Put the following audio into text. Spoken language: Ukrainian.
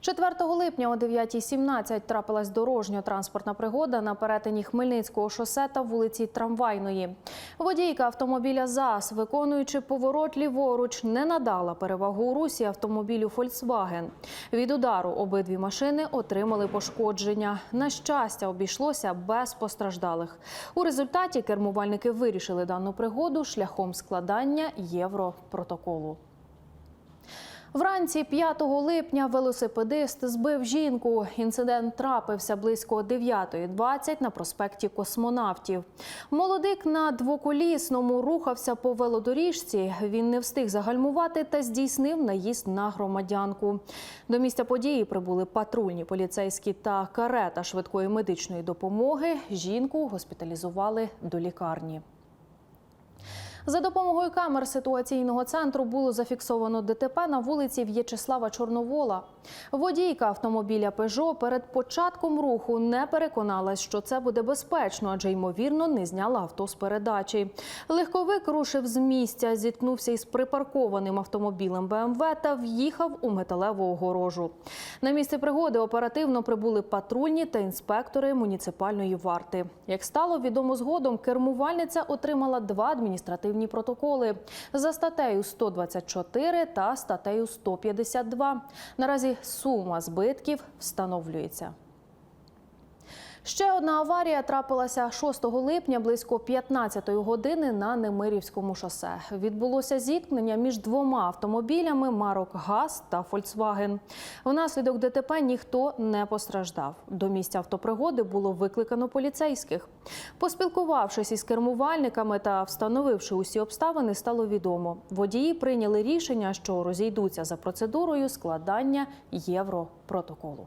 4 липня о 9.17 трапилась дорожньо-транспортна пригода на перетині Хмельницького шосе та вулиці Трамвайної. Водійка автомобіля ЗАЗ, виконуючи поворот ліворуч, не надала перевагу у русі автомобілю Volkswagen. Від удару обидві машини отримали пошкодження. На щастя, обійшлося без постраждалих. У результаті кермувальники вирішили дану пригоду шляхом складання європротоколу. Вранці 5 липня велосипедист збив жінку. Інцидент трапився близько 9.20 на проспекті Космонавтів. Молодик на двоколісному рухався по велодоріжці. Він не встиг загальмувати та здійснив наїзд на громадянку. До місця події прибули патрульні поліцейські та карета швидкої медичної допомоги. Жінку госпіталізували до лікарні. За допомогою камер ситуаційного центру було зафіксовано ДТП на вулиці В'ячеслава Чорновола. Водійка автомобіля Пежо перед початком руху не переконалась, що це буде безпечно, адже ймовірно не зняла авто з передачі. Легковик рушив з місця, зіткнувся із припаркованим автомобілем БМВ та в'їхав у металеву огорожу. На місце пригоди оперативно прибули патрульні та інспектори муніципальної варти. Як стало відомо згодом, кермувальниця отримала два адміністративні протоколи за статтею 124 та статтею 152. Наразі сума збитків встановлюється. Ще одна аварія трапилася 6 липня близько 15 години на Немирівському шосе. Відбулося зіткнення між двома автомобілями марок ГАЗ та Фольксваген. Внаслідок ДТП ніхто не постраждав. До місця автопригоди було викликано поліцейських. Поспілкувавшись із кермувальниками та встановивши усі обставини, стало відомо. Водії прийняли рішення, що розійдуться за процедурою складання європротоколу.